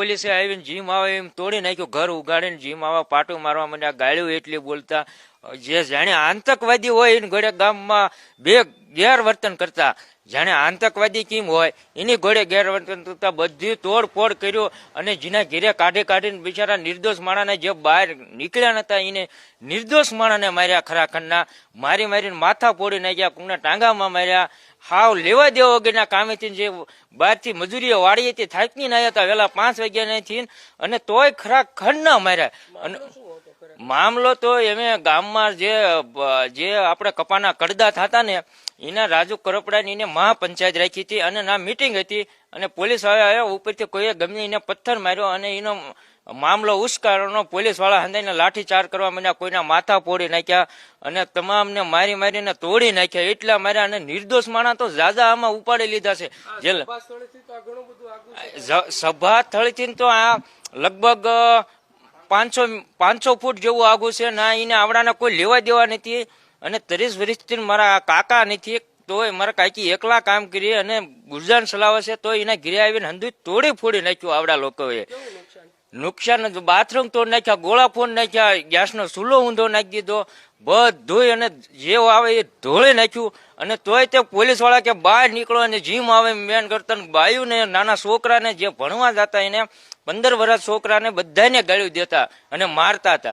પોલીસે આવીને જીમ આવે એમ તોડી નાખ્યું, ઘર ઉગાડીને જીમ આવા પાટું મારવા માંડ્યા, ગાળ્યું એટલી બોલતા. જે જાણે આતંકવાદી હોય એને ઘડે ગામમાં બે ગેરવર્તન કરતા. જાણે આતંકવાદી કેમ હોય? એની ઘોડે ગેરવર્તનતા બધી તોડફોડ કર્યો અને જેના ઘેરે કાઢી કાઢીને બિચારા નિર્દોષ માણાને જે બહાર નીકળ્યા નતા, એને નિર્દોષ માણાને માર્યા ખરાખંડના. મારી મારીને માથા પોડી નાખ્યા કોકના ટાંગામાં માર્યા. હાવ લેવા દેવા વગરના કામેથી જે બહારથી મજૂરીઓ વાળી હતી, થાકી ના હતા. વહેલા પાંચ વાગ્યા વાગ્યાથી અને તોય ખરા ખંડ માર્યા. અને મામલો તો એમે ગામમાં જે જે આપણે કપાના કડદા થતા ને એના રાજુ કરપડાની એને મહાપંચાયત રાખી હતી અને ના મિટિંગ હતી અને પોલીસ આવ્યા ઉપરથી કોઈએ ગમે એને પથ્થર માર્યો અને એનો મામલો ઉશ્કારનો પોલીસવાળા હંદાઈને લાઠીચાર કરવા માંડ્યા કોઈના માથા પોડી નાખ્યા અને તમામને મારી મારીને તોડી નાખ્યા એટલા માર્યા અને નિર્દોષ માણા તો ઝાઝા આમાં ઉપાડી લીધા છે. જે સભા સ્થળથી તો આ લગભગ પાંચસો પાંચસો ફૂટ જેવું આગું છે ના એને આવડાના કોઈ લેવા દેવા નથી. અને ત્રીસ વર્ષથી મારા કાકા નથી. તોય મારા કાકી એકલા કામ કરીએ અને ગુરજાન ચલાવે છે, તો એના ઘરે આવીને હંધુ તોડી ફોડી નાખ્યું આવડા લોકોએ. નુકસાન બાથરૂમ તો નાખ્યા, ગોળા ફોન નાખ્યા, ગેસનો ચૂલો ઊંધો નાખી દીધો. બધું અને જે આવે એ ધોળે નાખ્યું. અને તોય તે પોલીસવાળા કે બહાર નીકળો અને જીમ આવે મેન કરતા બાયુને નાના છોકરાને જે ભણવા જતા એને પંદર વર્ષ છોકરાને બધાને ગાળ્યું દેતા અને મારતા હતા.